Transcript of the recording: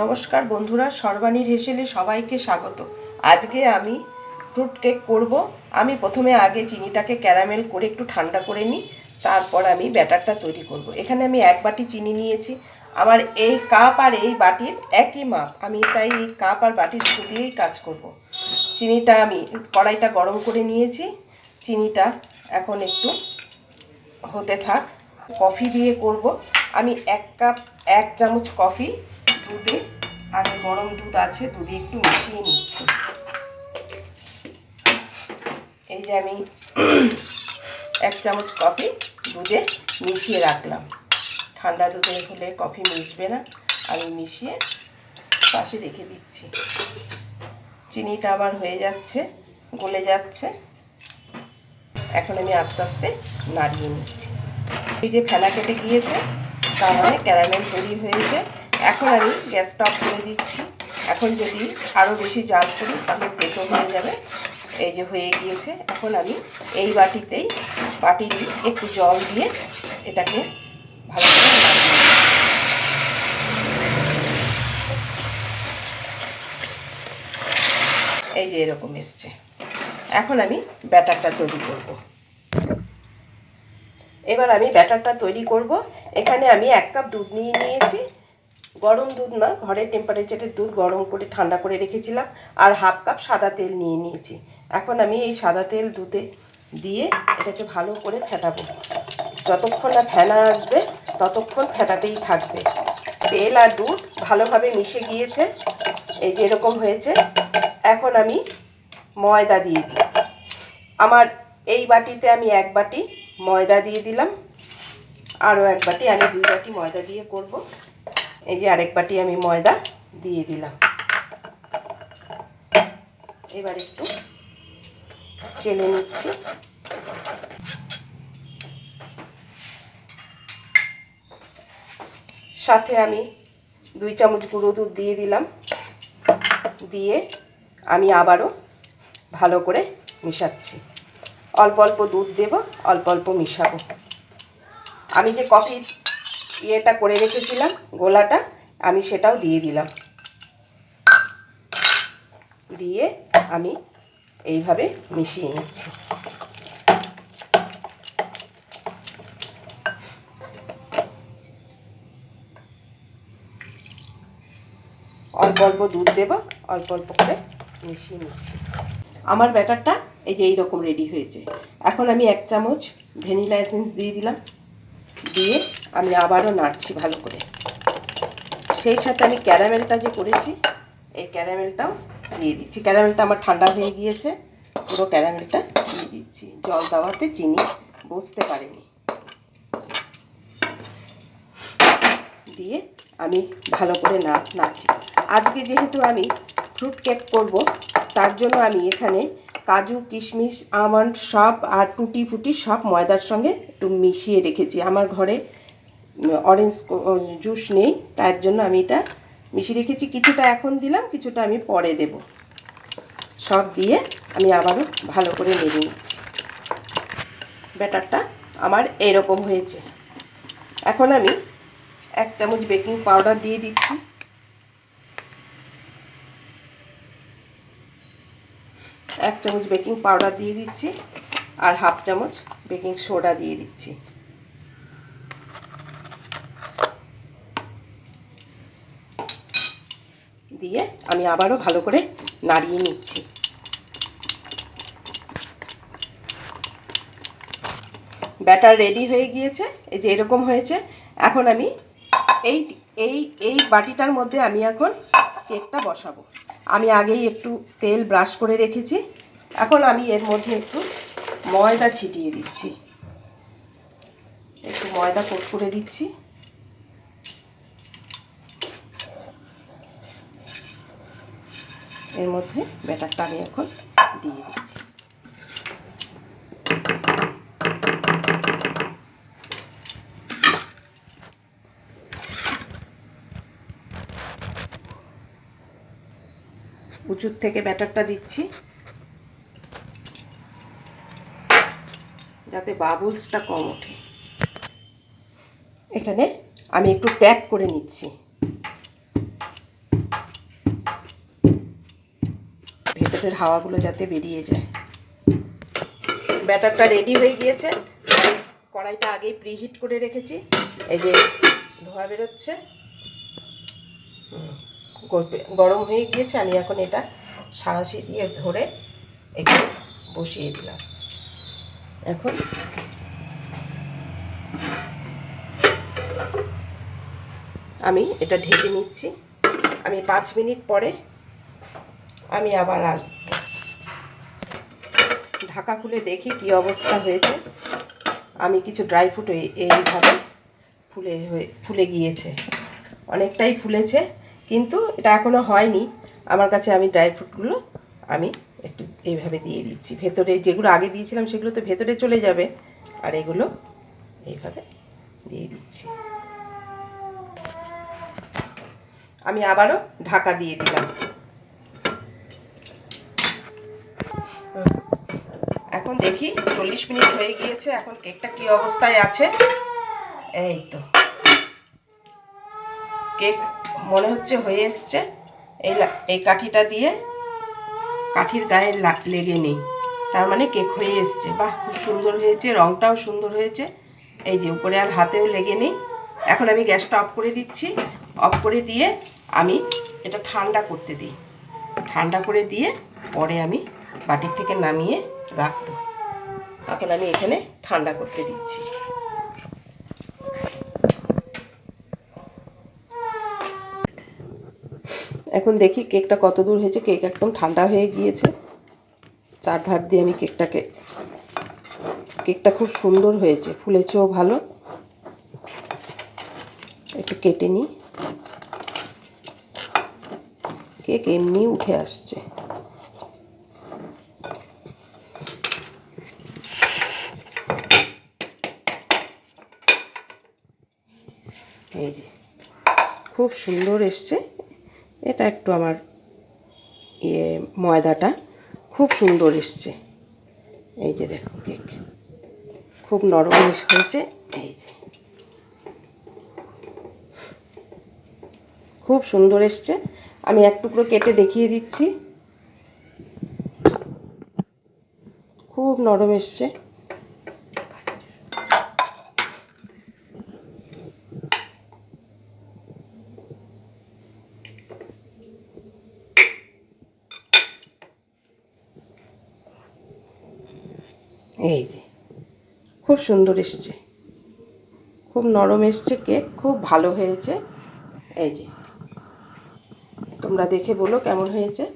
নমস্কার বন্ধুরা সর্বাণীর হেসেলে সবাইকে স্বাগত। আজকে আমি ফ্রুট কেক করব। আমি প্রথমে আগে চিনিটাকে ক্যারামেল করে একটু ঠান্ডা করে নিই, তারপর আমি ব্যাটারটা তৈরি করব। এখানে আমি এক বাটি চিনি নিয়েছি। আমার এই কাপ আর এই বাটির একই মাপ। আমি তাই এই কাপ আর বাটির শুধু দিয়েই কাজ করব। চিনিটা আমি কড়াইটা গরম করে নিয়েছি। চিনিটা এখন একটু হতে থাক। কফি দিয়ে করব। আমি এক কাপ এক চামচ কফি, দুধে আগে গরম দুধ আছে, দুধে একটু মিশিয়ে নিচ্ছি। এই যে আমি এক চামচ কফি দুধে মিশিয়ে রাখলাম। ঠান্ডা দুধে হলে কফি মিশবে না। আমি মিশিয়ে পাশে রেখে দিচ্ছি। চিনিটা আবার হয়ে যাচ্ছে, গলে যাচ্ছে। এখন আমি আস্তে আস্তে নাড়িয়ে নিচ্ছি। এই যে ফেলা কেটে গিয়েছে, তার মানে ক্যারামেল তৈরি হয়েছে। এখন আমি গ্যাসটা অফ করে দিচ্ছি। এখন যদি আরও বেশি জাল করি, তাহলে তেতো হয়ে যাবে। এই যে হয়ে গিয়েছে। এখন আমি এই বাটিতেই বাটি একটু জল দিয়ে এটাকে ভালো করে এই যে এরকম এসছে। এখন আমি ব্যাটারটা তৈরি করব। এবার আমি ব্যাটারটা তৈরি করব। এখানে আমি এক কাপ দুধ নিয়ে নিয়েছি। গরম দুধ না, ঘরের টেম্পারেচারের দুধ গরম করে ঠান্ডা করে রেখেছিলাম আর হাফ কাপ সাদা তেল নিয়ে নিয়েছি। এখন আমি এই সাদা তেল দুধে দিয়ে এটাকে ভালো করে ফেটাবো। যতক্ষণ না ফেনা আসবে, ততক্ষণ ফেটাতেই থাকবে। তেল আর দুধ ভালোভাবে মিশে গিয়েছে, এই যে এরকম হয়েছে। এখন আমি ময়দা দিয়ে দিই। আমার এই বাটিতে আমি এক বাটি ময়দা দিয়ে দিলাম। আরও এক বাটি, আমি দুই বাটি ময়দা দিয়ে করব। এই যে আরেক বাটি আমি ময়দা দিয়ে দিলাম। এবার একটু চেলে নিচ্ছি। সাথে আমি দুই চামচ গুঁড়ো দুধ দিয়ে দিলাম। দিয়ে আমি আবারও ভালো করে মিশাচ্ছি। অল্প অল্প দুধ দেব, অল্প অল্প মিশাবো। আমি যে কফি ইয়েটা করে রেখেছিলাম, গোলাটা, আমি সেটাও দিয়ে দিলাম। দিয়ে আমি এইভাবে মিশিয়ে নিচ্ছি। অল্প অল্প দুধ দেব, অল্প অল্প করে মিশিয়ে নিচ্ছি। আমার ব্যাটারটা এই যে এইরকম রেডি হয়েছে। এখন আমি এক চামচ ভ্যানিলা এসেন্স দিয়ে দিলাম। দিয়ে আমি আবারও নাড়ছি ভালো করে। সেই সাথে আমি ক্যারামেলটা যে করেছি, এই ক্যারামেলটাও দিয়ে দিচ্ছি। ক্যারামেলটা আমার ঠান্ডা হয়ে গিয়েছে, পুরো ক্যারামেলটা দিয়ে দিচ্ছি। জল দেওয়াতে চিনি বসতে পারেনি। দিয়ে আমি ভালো করে না নাড়ছি। আজকে যেহেতু আমি ফ্রুট কেক করব, তার জন্য আমি এখানে কাজু, কিশমিশ আমন্ড সব আর টুটি ফুটি সব ময়দার সঙ্গে একটু মিশিয়ে রেখেছি। আমার ঘরে অরেঞ্জ জুস নেই, তার জন্য আমি এটা মিশিয়ে রেখেছি। কিছুটা এখন দিলাম, কিছুটা আমি পরে দেব। সব দিয়ে আমি আবারও ভালো করে নেড়ে নিচ্ছি। ব্যাটারটা আমার এরকম হয়েছে। এখন আমি এক চামচ বেকিং পাউডার দিয়ে দিচ্ছি। এক চামচ বেকিং পাউডার দিয়ে দিচ্ছি আর হাফ চামচ বেকিং সোডা দিয়ে দিচ্ছি দিয়ে আমি আবারও ভালো করে নাড়িয়ে নিচ্ছি। ব্যাটার রেডি হয়ে গিয়েছে, এই যে এরকম হয়েছে। এখন আমি এই এই এই বাটিটার মধ্যে আমি এখন কেকটা বসাবো। আমি আগেই একটু তেল ব্রাশ করে রেখেছি। এখন আমি এর মধ্যে একটু ময়দা ছিটিয়ে দিচ্ছি। একটু ময়দা কোট করে দিচ্ছি। এর মধ্যে ব্যাটারটা আমি এখন দিয়ে দিচ্ছি। উঁচুর থেকে ব্যাটারটা দিচ্ছি। যাতে বাবলসটা কম ওঠে। এখানে আমি একটু ট্যাপ করে নিচ্ছি। ভেতরের হাওয়াগুলো যাতে বেরিয়ে যায়। ব্যাটারটা রেডি হয়ে গিয়েছে। কড়াইটা আগেই প্রিহিট করে রেখেছি। এই যে ধোয়া বেরোচ্ছে। গরম হয়ে গিয়েছে। আমি এখন এটা সাঁড়াশি দিয়ে ধরে একটু বসিয়ে দিলাম। এখন আমি এটা ঢেকে নিচ্ছি। আমি পাঁচ মিনিট পরে আমি আবার আসব ঢাকা খুলে দেখি কি অবস্থা হয়েছে। আমি কিছু ড্রাই ফ্রুট এইভাবে ফুলে হয়ে, ফুলে গিয়েছে। অনেকটাই ফুলেছে, কিন্তু এটা এখনও হয়নি। আমার কাছে আমি ড্রাই ফ্রুটগুলো আমি একটু এইভাবে দিয়ে দিচ্ছি। ভেতরে যেগুলো আগে দিয়েছিলাম সেগুলো তো ভেতরে চলে যাবে। আর এগুলো এইভাবে দিয়ে দিচ্ছি। আমি আবারও ঢাকা দিয়ে দিলাম। এখন দেখি, চল্লিশ মিনিট হয়ে গিয়েছে, এখন কেকটা কি অবস্থায় আছে? এই তো। কেক মনে হচ্ছে হয়ে এসছে। এই এই কাঠিটা দিয়ে কাঠির গায়ে লেগে নেই। তার মানে কেক হয়ে এসছে। বাহ, খুব সুন্দর হয়েছে, রংটাও সুন্দর হয়েছে। এই যে, উপরে আর হাতেও লেগে নেই। এখন আমি গ্যাসটা অফ করে দিচ্ছি। অফ করে দিয়ে আমি এটা ঠান্ডা করতে দিই। ঠান্ডা করে দিয়ে পরে আমি বাটির থেকে নামিয়ে রাখব। এখন আমি এখানে ঠান্ডা করতে দিচ্ছি। এখন দেখি কেকটা কত দূর হয়েছে। কেক একদম ঠান্ডা হয়ে গিয়েছে। চার ধার দিয়ে আমি কেকটাকে, কেকটা খুব সুন্দর হয়েছে। ফুলেছেও ভালো। একটু কেটে নিই। কেক এমনি উঠে আসছে। এই যে, খুব সুন্দর এসছে। এটা একটু আমার ইয়ে ময়দাটা। খুব সুন্দর এসছে। এই যে দেখো কেক। খুব নরম হয়েছে। এই যে। খুব সুন্দর এসছে। আমি এক টুকরো কেটে দেখিয়ে দিচ্ছি। খুব নরম এসছে। এই যে, খুব সুন্দর এসছে। খুব নরম এসছে, কেক খুব ভালো হয়েছে। এই যে, তোমরা দেখে বলো কেমন হয়েছে।